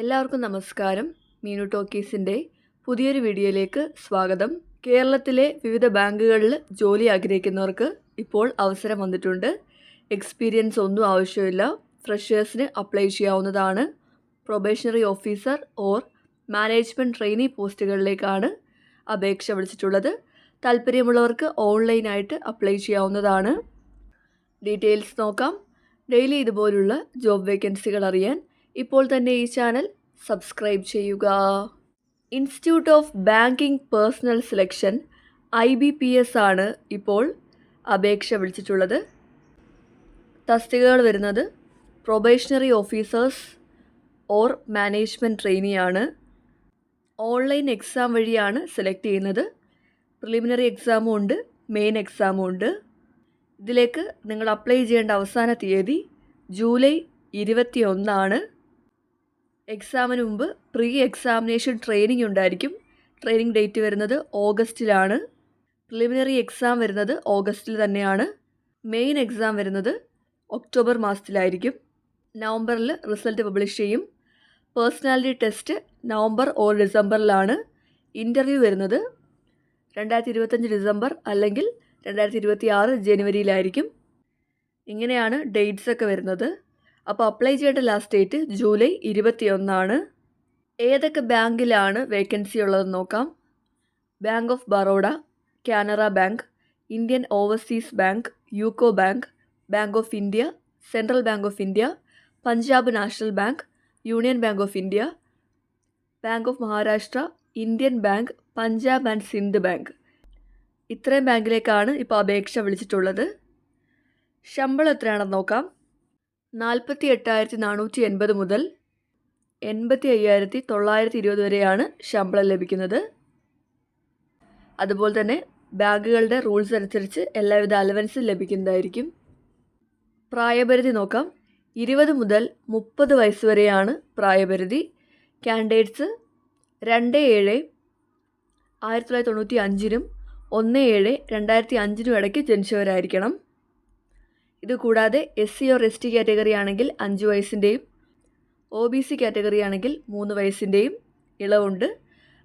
എല്ലാവർക്കും നമസ്കാരം. മീനു ടോക്കീസിന്റെ പുതിയൊരു വീഡിയോയിലേക്ക് സ്വാഗതം. കേരളത്തിലെ വിവിധ ബാങ്കുകളിൽ ജോലി ആഗ്രഹിക്കുന്നവർക്ക് ഇപ്പോൾ അവസരം വന്നിട്ടുണ്ട്. എക്സ്പീരിയൻസ് ഒന്നും ആവശ്യമില്ല. ഫ്രഷേഴ്സിന് അപ്ലൈ ചെയ്യാവുന്നതാണ്. Probationary officer or management trainee പോസ്റ്റുകളിലേക്കാണ് അപേക്ഷ വിളിച്ചിട്ടുള്ളത്. താല്പര്യമുള്ളവർക്ക് ഓൺലൈനായിട്ട് അപ്ലൈ ചെയ്യാവുന്നതാണ്. ഡീറ്റെയിൽസ് നോക്കാം. ഡെയിലി ഇതുപോലുള്ള ജോബ് വേക്കൻസികൾ അറിയാൻ ഇപ്പോൾ തന്നെ ഈ ചാനൽ സബ്സ്ക്രൈബ് ചെയ്യുക. Institute of banking personnel selection I B P S ആണ് ഇപ്പോൾ അപേക്ഷ വിളിച്ചിട്ടുള്ളത്. തസ്തികകൾ വരുന്നത് പ്രൊബേഷണറി ഓഫീസേഴ്സ് ഓർ മാനേജ്മെന്റ് ട്രെയിനിയാണ് ഓൺലൈൻ എക്സാം വഴിയാണ് സെലക്ട് ചെയ്യുന്നത്. പ്രിലിമിനറി എക്സാമും ഉണ്ട് മെയിൻ എക്സാമും ഉണ്ട്. ഇതിലേക്ക് നിങ്ങൾ അപ്ലൈ ചെയ്യേണ്ട അവസാന തീയതി ജൂലൈ ഇരുപത്തി ഒന്നാണ് എക്സാമിന് മുമ്പ് പ്രീ എക്സാമിനേഷൻ ട്രെയിനിങ് ഉണ്ടായിരിക്കും. ട്രെയിനിങ് ഡേറ്റ് വരുന്നത് ഓഗസ്റ്റിലാണ്. പ്രിലിമിനറി എക്സാം വരുന്നത് ഓഗസ്റ്റിൽ തന്നെയാണ്. മെയിൻ എക്സാം വരുന്നത് ഒക്ടോബർ മാസത്തിലായിരിക്കും. നവംബറിൽ റിസൾട്ട് പബ്ലിഷ് ചെയ്യും. പേഴ്സണാലിറ്റി ടെസ്റ്റ് നവംബർ ഓർ ഡിസംബറിലാണ്. ഇന്റർവ്യൂ വരുന്നത് രണ്ടായിരത്തി ഇരുപത്തഞ്ച് ഡിസംബർ അല്ലെങ്കിൽ രണ്ടായിരത്തി ഇരുപത്തി ആറ് ജനുവരിയിലായിരിക്കും. ഇങ്ങനെയാണ് ഡേറ്റ്സ് ഒക്കെ വരുന്നത്. അപ്പോൾ അപ്ലൈ ചെയ്യേണ്ട ലാസ്റ്റ് ഡേറ്റ് ജൂലൈ ഇരുപത്തിയൊന്നാണ്. ഏതൊക്കെ ബാങ്കിലാണ് വേക്കൻസി ഉള്ളതെന്ന് നോക്കാം. Bank of Baroda Canara bank Indian overseas bank UCO bank bank of India central bank of India Punjab national bank union bank of India bank of Maharashtra Indian bank Punjab and Sind bank ഇത്രയും ബാങ്കിലേക്കാണ് ഇപ്പോൾ അപേക്ഷ വിളിച്ചിട്ടുള്ളത്. ശമ്പളം എത്രയാണെന്ന് നോക്കാം. നാൽപ്പത്തി എട്ടായിരത്തി നാനൂറ്റി എൺപത് മുതൽ എൺപത്തി അയ്യായിരത്തി തൊള്ളായിരത്തി ഇരുപത് വരെയാണ് ശമ്പളം ലഭിക്കുന്നത്. അതുപോലെ തന്നെ ബാങ്കുകളുടെ റൂൾസ് അനുസരിച്ച് എല്ലാവിധ അലവൻസും ലഭിക്കുന്നതായിരിക്കും. പ്രായപരിധി നോക്കാം. ഇരുപത് മുതൽ മുപ്പത് വയസ്സ് വരെയാണ് പ്രായപരിധി. കാൻഡിഡേറ്റ്സ് രണ്ട് ഏഴ് ആയിരത്തി തൊള്ളായിരത്തി തൊണ്ണൂറ്റി അഞ്ചിനും ഒന്ന് ഏഴ് രണ്ടായിരത്തി അഞ്ചിനും ഇടയ്ക്ക് ജനിച്ചവരായിരിക്കണം. ഇത് കൂടാതെ S C or S T category ആണെങ്കിൽ അഞ്ച് വയസ്സിന്റെയും ഒ ബി സി കാറ്റഗറി ആണെങ്കിൽ മൂന്ന് വയസ്സിന്റെയും ഇളവുണ്ട്.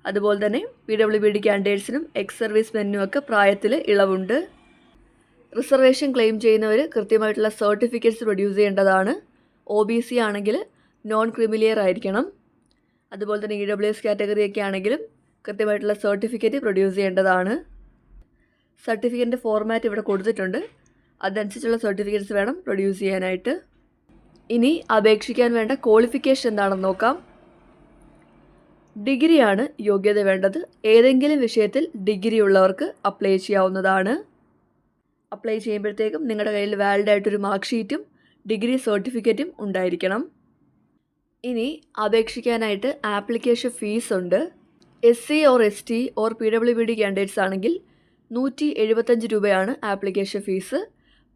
അതുപോലെ തന്നെ പി ഡബ്ല്യു ബി ഡി കാൻഡിഡേറ്റ്സിനും എക്സ് സർവീസ് മെനും ഒക്കെ പ്രായത്തിൽ ഇളവുണ്ട്. റിസർവേഷൻ ക്ലെയിം ചെയ്യുന്നവർ കൃത്യമായിട്ടുള്ള സർട്ടിഫിക്കറ്റ്സ് പ്രൊഡ്യൂസ് ചെയ്യേണ്ടതാണ്. ഒ ബി സി ആണെങ്കിൽ നോൺ ക്രിമിലിയർ ആയിരിക്കണം. അതുപോലെ തന്നെ ഇ ഡബ്ല്യു എസ് കാറ്റഗറി ഒക്കെ ആണെങ്കിലും കൃത്യമായിട്ടുള്ള സർട്ടിഫിക്കറ്റ് പ്രൊഡ്യൂസ് ചെയ്യേണ്ടതാണ്. സർട്ടിഫിക്കറ്റിന്റെ ഫോർമാറ്റ് ഇവിടെ കൊടുത്തിട്ടുണ്ട്. അതനുസരിച്ചുള്ള സർട്ടിഫിക്കറ്റ്സ് വേണം പ്രൊഡ്യൂസ് ചെയ്യാനായിട്ട്. ഇനി അപേക്ഷിക്കാൻ വേണ്ട ക്വാളിഫിക്കേഷൻ എന്താണെന്ന് നോക്കാം. ഡിഗ്രിയാണ് യോഗ്യത വേണ്ടത്. ഏതെങ്കിലും വിഷയത്തിൽ ഡിഗ്രി ഉള്ളവർക്ക് അപ്ലൈ ചെയ്യാവുന്നതാണ്. അപ്ലൈ ചെയ്യുമ്പോഴത്തേക്കും നിങ്ങളുടെ കയ്യിൽ വാലിഡ് ആയിട്ടൊരു മാർക്ക് ഷീറ്റും ഡിഗ്രി സർട്ടിഫിക്കറ്റും ഉണ്ടായിരിക്കണം. ഇനി അപേക്ഷിക്കാനായിട്ട് ആപ്ലിക്കേഷൻ ഫീസ് ഉണ്ട്. S C or S T or P W B D candidates ആണെങ്കിൽ നൂറ്റി എഴുപത്തഞ്ച് രൂപയാണ് ആപ്ലിക്കേഷൻ ഫീസ്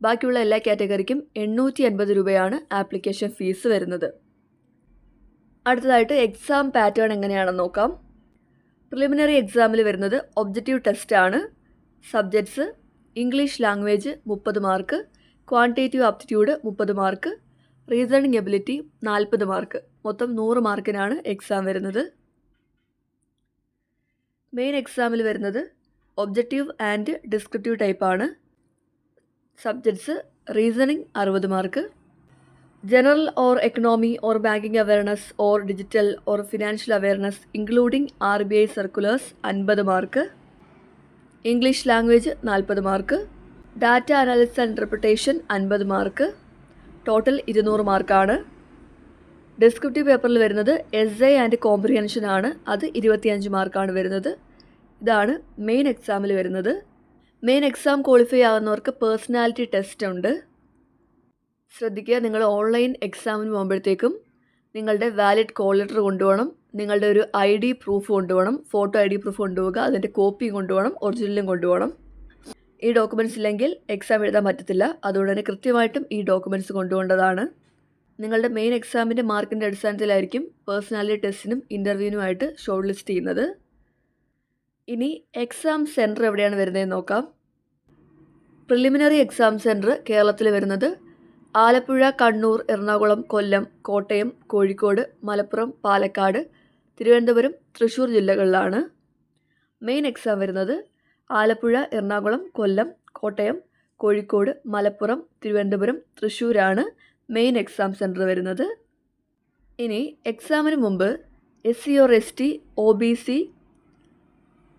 ബാക്കിയുള്ള എല്ലാ കാറ്റഗറിക്കും എണ്ണൂറ്റി അൻപത് രൂപയാണ് ആപ്ലിക്കേഷൻ ഫീസ് വരുന്നത്. അടുത്തതായിട്ട് എക്സാം പാറ്റേൺ എങ്ങനെയാണെന്ന് നോക്കാം. പ്രിലിമിനറി എക്സാമിൽ വരുന്നത് ഒബ്ജക്റ്റീവ് ടെസ്റ്റാണ് സബ്ജക്ട്സ് ഇംഗ്ലീഷ് ലാംഗ്വേജ് മുപ്പത് മാർക്ക് ക്വാണ്ടിറ്റേറ്റീവ് ആപ്റ്റിറ്റ്യൂഡ് മുപ്പത് മാർക്ക് റീസണിങ് എബിലിറ്റി നാൽപ്പത് മാർക്ക് മൊത്തം നൂറ് മാർക്കിനാണ് എക്സാം വരുന്നത്. മെയിൻ എക്സാമിൽ വരുന്നത് ഒബ്ജക്റ്റീവ് ആൻഡ് ഡിസ്ക്രിപ്റ്റീവ് ടൈപ്പാണ് സബ്ജക്ട്സ് റീസണിങ് അറുപത് mark general or economy or banking awareness or digital or financial awareness including R B I circulars അൻപത് മാർക്ക് ഇംഗ്ലീഷ് ലാംഗ്വേജ് നാൽപ്പത് mark data analysis and interpretation അൻപത് mark total ഇരുന്നൂറ് മാർക്കാണ് descriptive പേപ്പറിൽ വരുന്നത് S I and comprehension ആണ്. അത് ഇരുപത്തിയഞ്ച് മാർക്കാണ് വരുന്നത്. ഇതാണ് മെയിൻ എക്സാമിൽ വരുന്നത്. മെയിൻ എക്സാം ക്വാളിഫൈ ആകുന്നവർക്ക് പേഴ്സണാലിറ്റി ടെസ്റ്റ് ഉണ്ട്. ശ്രദ്ധിക്കുക നിങ്ങൾ ഓൺലൈൻ എക്സാമിന് പോകുമ്പോഴത്തേക്കും നിങ്ങളുടെ വാലിഡ് കോൾ ലെറ്റർ കൊണ്ടുപോകണം. നിങ്ങളുടെ ഒരു ഐ ഡി പ്രൂഫ് കൊണ്ടുപോകണം. ഫോട്ടോ ഐ ഡി പ്രൂഫ് കൊണ്ടുപോകുക അതിന്റെ കോപ്പിയും കൊണ്ടുപോകണം ഒറിജിനലും കൊണ്ടുപോകണം. ഈ ഡോക്യുമെന്റ്സ് ഇല്ലെങ്കിൽ എക്സാം എഴുതാൻ പറ്റത്തില്ല. അതുകൊണ്ട് തന്നെ കൃത്യമായിട്ടും ഈ ഡോക്യുമെന്റ്സ് കൊണ്ടുപോകേണ്ടതാണ്. നിങ്ങളുടെ മെയിൻ എക്സാമിന്റെ മാർക്കിന്റെ അടിസ്ഥാനത്തിലായിരിക്കും പേഴ്സണാലിറ്റി ടെസ്റ്റിനും ഇന്റർവ്യൂവിനുമായിട്ട് ഷോർട്ട് ലിസ്റ്റ് ചെയ്യുന്നത്. ഇനി എക്സാം സെന്റർ എവിടെയാണ് വരുന്നതെന്ന് നോക്കാം. പ്രിലിമിനറി എക്സാം സെന്റർ കേരളത്തിൽ വരുന്നത് ആലപ്പുഴ കണ്ണൂർ എറണാകുളം കൊല്ലം കോട്ടയം കോഴിക്കോട് മലപ്പുറം പാലക്കാട് തിരുവനന്തപുരം തൃശ്ശൂർ ജില്ലകളിലാണ്. മെയിൻ എക്സാം വരുന്നത് ആലപ്പുഴ എറണാകുളം കൊല്ലം കോട്ടയം കോഴിക്കോട് മലപ്പുറം തിരുവനന്തപുരം തൃശ്ശൂരാണ് മെയിൻ എക്സാം സെന്റർ വരുന്നത്. ഇനി എക്സാമിന് മുമ്പ് S C or S T O B C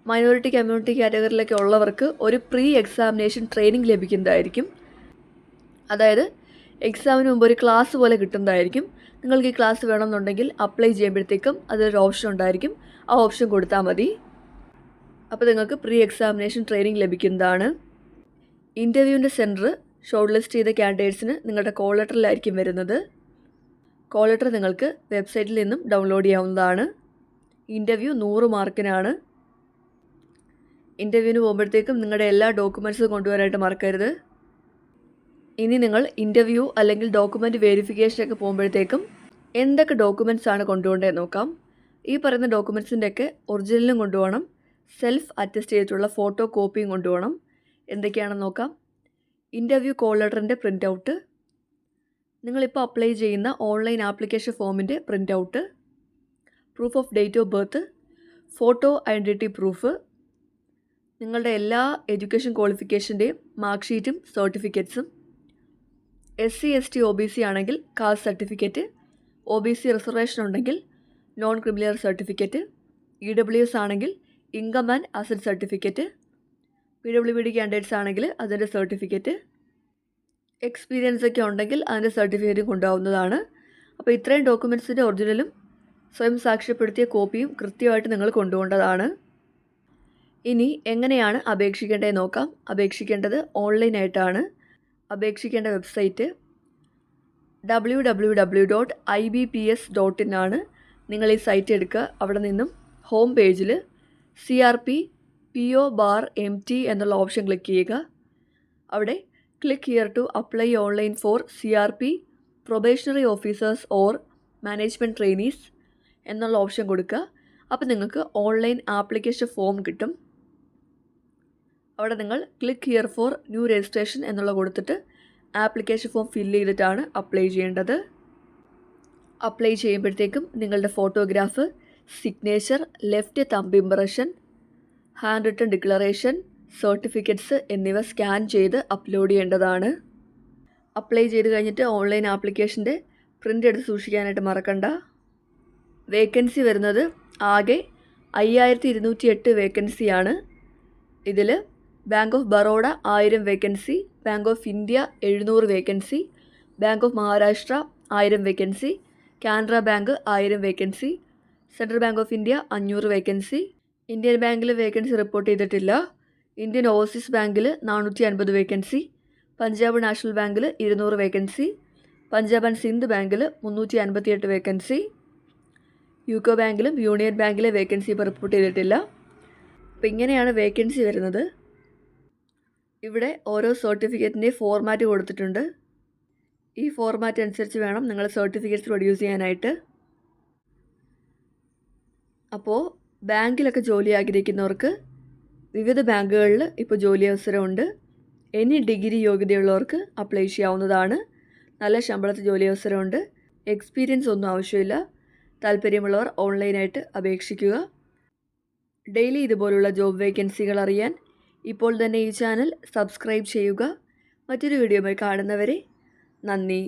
minority community കാറ്റഗറിയിലൊക്കെ ഉള്ളവർക്ക് ഒരു പ്രീ എക്സാമിനേഷൻ ട്രെയിനിങ് ലഭിക്കുന്നതായിരിക്കും. അതായത് എക്സാമിന് മുമ്പ് ഒരു ക്ലാസ് പോലെ കിട്ടുന്നതായിരിക്കും. നിങ്ങൾക്ക് ഈ ക്ലാസ് വേണമെന്നുണ്ടെങ്കിൽ അപ്ലൈ ചെയ്യുമ്പോഴത്തേക്കും അതിലൊരു ഓപ്ഷൻ ഉണ്ടായിരിക്കും. ആ ഓപ്ഷൻ കൊടുത്താൽ മതി. അപ്പോൾ നിങ്ങൾക്ക് പ്രീ എക്സാമിനേഷൻ ട്രെയിനിങ് ലഭിക്കുന്നതാണ്. ഇന്റർവ്യൂവിന്റെ സെന്റർ ഷോർട്ട് ലിസ്റ്റ് ചെയ്ത ക്യാൻഡിഡേറ്റ്സിന് നിങ്ങളുടെ കോൾ ലെറ്ററിലായിരിക്കും വരുന്നത്. കോൾ ലെറ്റർ നിങ്ങൾക്ക് വെബ്സൈറ്റിൽ നിന്നും ഡൗൺലോഡ് ചെയ്യാവുന്നതാണ്. ഇന്റർവ്യൂ നൂറ് മാർക്കിനാണ് ഇന്റർവ്യൂവിന് പോകുമ്പോഴത്തേക്കും നിങ്ങളുടെ എല്ലാ ഡോക്യുമെന്റ്സും കൊണ്ടുവരാനായിട്ട് മറക്കരുത്. ഇനി നിങ്ങൾ ഇന്റർവ്യൂ അല്ലെങ്കിൽ ഡോക്യുമെന്റ് വെരിഫിക്കേഷനൊക്കെ പോകുമ്പോഴത്തേക്കും എന്തൊക്കെ ഡോക്യുമെന്റ്സ് ആണ് കൊണ്ടുപോകേണ്ടത് നോക്കാം. ഈ പറയുന്ന ഡോക്യുമെന്റ്സിന്റെയൊക്കെ ഒറിജിനലും കൊണ്ടുപോകണം. സെൽഫ് അറ്റസ്റ്റ് ചെയ്തിട്ടുള്ള ഫോട്ടോ കോപ്പിയും കൊണ്ടുപോകണം. എന്തൊക്കെയാണെന്ന് നോക്കാം. ഇന്റർവ്യൂ കോൾ ലെറ്ററിന്റെ പ്രിന്റ് ഔട്ട് നിങ്ങളിപ്പോൾ അപ്ലൈ ചെയ്യുന്ന ഓൺലൈൻ ആപ്ലിക്കേഷൻ ഫോമിന്റെ print out proof of date of birth photo identity proof നിങ്ങളുടെ എല്ലാ എഡ്യൂക്കേഷൻ ക്വാളിഫിക്കേഷന്റെയും മാർക്ക് ഷീറ്റും സർട്ടിഫിക്കറ്റ്സും S C S T O B C ആണെങ്കിൽ caste certificate O B C reservation ഉണ്ടെങ്കിൽ non criminal certificate E W S ആണെങ്കിൽ income and asset certificate P W B D candidates ആണെങ്കിൽ അതിന്റെ certificate experience ഒക്കെ ഉണ്ടെങ്കിൽ അതിന്റെ certificate കൊണ്ടുപോകുന്നതാണ്. അപ്പോൾ ഇത്രയും ഡോക്യുമെന്റ്സിന്റെ ഒറിജിനലും സ്വയം സാക്ഷ്യപ്പെടുത്തിയ കോപ്പിയും കൃത്യമായിട്ട് നിങ്ങൾ കൊണ്ടുപോകേണ്ടതാണ്. ഇനി എങ്ങനെയാണ് അപേക്ഷിക്കേണ്ടത് നോക്കാം. അപേക്ഷിക്കേണ്ടത് ഓൺലൈനായിട്ടാണ്. അപേക്ഷിക്കേണ്ട website W W W dot I B P S dot നിങ്ങൾ ഈ സൈറ്റ് എടുക്കുക. അവിടെ നിന്നും ഹോം പേജിൽ C R P P O bar M T എന്നുള്ള ഓപ്ഷൻ ക്ലിക്ക് ചെയ്യുക. അവിടെ click here to apply online for C R P probationary officers or management trainees എന്നുള്ള ഓപ്ഷൻ കൊടുക്കുക. അപ്പോൾ നിങ്ങൾക്ക് ഓൺലൈൻ ആപ്ലിക്കേഷൻ ഫോം കിട്ടും. അവിടെ നിങ്ങൾ click here for new registration എന്നുള്ള കൊടുത്തിട്ട് ആപ്ലിക്കേഷൻ ഫോം ഫില്ല് ചെയ്തിട്ടാണ് അപ്ലൈ ചെയ്യേണ്ടത്. അപ്ലൈ ചെയ്യുമ്പോഴത്തേക്കും നിങ്ങളുടെ photograph signature left thumb impression hand written declaration certificates എന്നിവ സ്കാൻ ചെയ്ത് അപ്ലോഡ് ചെയ്യേണ്ടതാണ്. അപ്ലൈ ചെയ്ത് കഴിഞ്ഞിട്ട് ഓൺലൈൻ ആപ്ലിക്കേഷന്റെ പ്രിന്റ് എടുത്ത് സൂക്ഷിക്കാനായിട്ട് മറക്കണ്ട. വേക്കൻസി വരുന്നത് ആകെ അയ്യായിരത്തി ഇരുന്നൂറ്റി എട്ട് വേക്കൻസിയാണ് ഇതിൽ ബാങ്ക് ഓഫ് ബറോഡ ആയിരം വേക്കൻസി ബാങ്ക് ഓഫ് ഇന്ത്യ എഴുന്നൂറ് വേക്കൻസി ബാങ്ക് ഓഫ് മഹാരാഷ്ട്ര ആയിരം വേക്കൻസി കാനറ ബാങ്ക് ആയിരം vacancy central bank of India അഞ്ഞൂറ് വേക്കൻസി ഇന്ത്യൻ ബാങ്കിൽ വേക്കൻസി റിപ്പോർട്ട് ചെയ്തിട്ടില്ല. ഇന്ത്യൻ ഓവർസീസ് ബാങ്കിൽ നാനൂറ്റി അൻപത് വേക്കൻസി പഞ്ചാബ് നാഷണൽ ബാങ്കിൽ ഇരുന്നൂറ് വേക്കൻസി പഞ്ചാബ് ആൻഡ് സിന്ധ് ബാങ്കിൽ മുന്നൂറ്റി അൻപത്തിയെട്ട് വേക്കൻസി യുക്കോ ബാങ്കിലും യൂണിയൻ ബാങ്കിലെ വേക്കൻസി ഇപ്പോൾ റിപ്പോർട്ട് ചെയ്തിട്ടില്ല. അപ്പോൾ ഇങ്ങനെയാണ് വേക്കൻസി വരുന്നത്. ഇവിടെ ഓരോ സർട്ടിഫിക്കറ്റിന്റെ ഫോർമാറ്റ് കൊടുത്തിട്ടുണ്ട്. ഈ ഫോർമാറ്റ് അനുസരിച്ച് വേണം നിങ്ങൾ സർട്ടിഫിക്കറ്റ്സ് പ്രൊഡ്യൂസ് ചെയ്യാനായിട്ട്. അപ്പോൾ ബാങ്കിലൊക്കെ ജോലി ആഗ്രഹിക്കുന്നവർക്ക് വിവിധ ബാങ്കുകളിൽ ഇപ്പോൾ ജോലി അവസരമുണ്ട്. എനി ഡിഗ്രി യോഗ്യതയുള്ളവർക്ക് അപ്ലൈ ചെയ്യാവുന്നതാണ്. നല്ല ശമ്പളത്തിൽ ജോലി അവസരമുണ്ട്. എക്സ്പീരിയൻസ് ഒന്നും ആവശ്യമില്ല. താല്പര്യമുള്ളവർ ഓൺലൈനായിട്ട് അപേക്ഷിക്കുക. ഡെയിലി ഇതുപോലുള്ള ജോബ് വേക്കൻസികൾ അറിയാൻ ഇപ്പോൾ തന്നെ ഈ ചാനൽ സബ്സ്ക്രൈബ് ചെയ്യുക. മറ്റൊരു വീഡിയോ കാണുന്നവരെ നന്ദി.